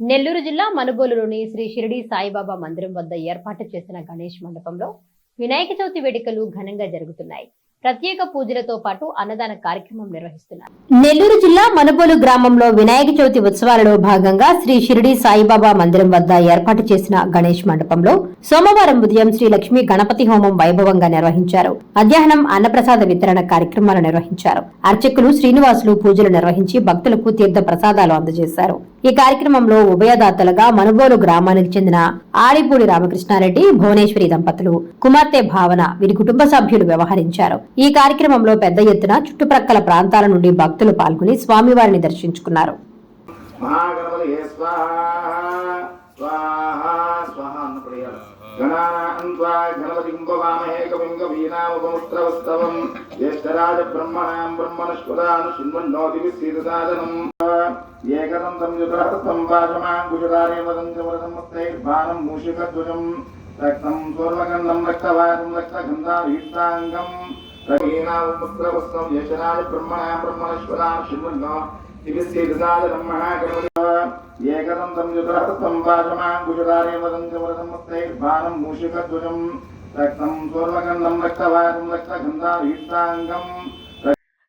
నెల్లూరు జిల్లా మనుబోలులోని శ్రీ షిరిడి సాయిబాబా మందిరం వద్ద ఏర్పాటు చేసిన గణేష్ మండపంలో వినాయక చవితి వేడుకలు ఘనంగా జరుగుతున్నాయి. ప్రత్యేక పూజలతో పాటు అన్నదాన కార్యక్రమం నిర్వహిస్తున్నారు. నెల్లూరు జిల్లా మనుబోలు గ్రామంలో వినాయక చవితి ఉత్సవాలలో భాగంగా శ్రీ షిరిడి సాయిబాబా మందిరం వద్ద ఏర్పాటు చేసిన గణేష్ మండపంలో సోమవారం ఉదయం శ్రీ లక్ష్మీ గణపతి హోమం వైభవంగా నిర్వహించారు. మధ్యాహ్నం అన్నప్రసాద వితరణ కార్యక్రమాలు నిర్వహించారు. అర్చకులు శ్రీనివాసులు పూజలు నిర్వహించి భక్తులకు తీర్థ ప్రసాదాలు అందజేశారు. ఈ కార్యక్రమంలో ఉభయదాతలుగా మనుబోలు గ్రామానికి చెందిన ఆడిపూడి రామకృష్ణారెడ్డి భువనేశ్వరి దంపతులు కుమార్తె భావన వీరి కుటుంబ సభ్యులు వ్యవహరించారు ఈ కార్యక్రమంలో పెద్ద ఎత్తున చుట్టుప్రక్కల ప్రాంతాల నుండి భక్తులు పాల్గొని స్వామివారిని దర్శించుకున్నారు జ్యేష్ఠరాజ బ్రహ్మణాం ఏకదంతం యుధహస్తం వాచమాం కుశలారే వదంచ మూషికధ్వజం రక్తం స్వర్ణగంధం రక్తవాసం రక్తగంధాభీష్టాంగం రకీనాముత్రవస్తం జ్యేష్ఠరాజ బ్రహ్మణ బ్రహ్మణశ్వరా శృణ్వన్నో దివిస్తీతసాదనం మహాగణపతి. ఏకదంతం యుధహస్తం వాచమాం కుశలారే వదంచ మూషికధ్వజం రక్తం స్వర్ణగంధం రక్తవాసం రక్తగంధాభీష్టాంగం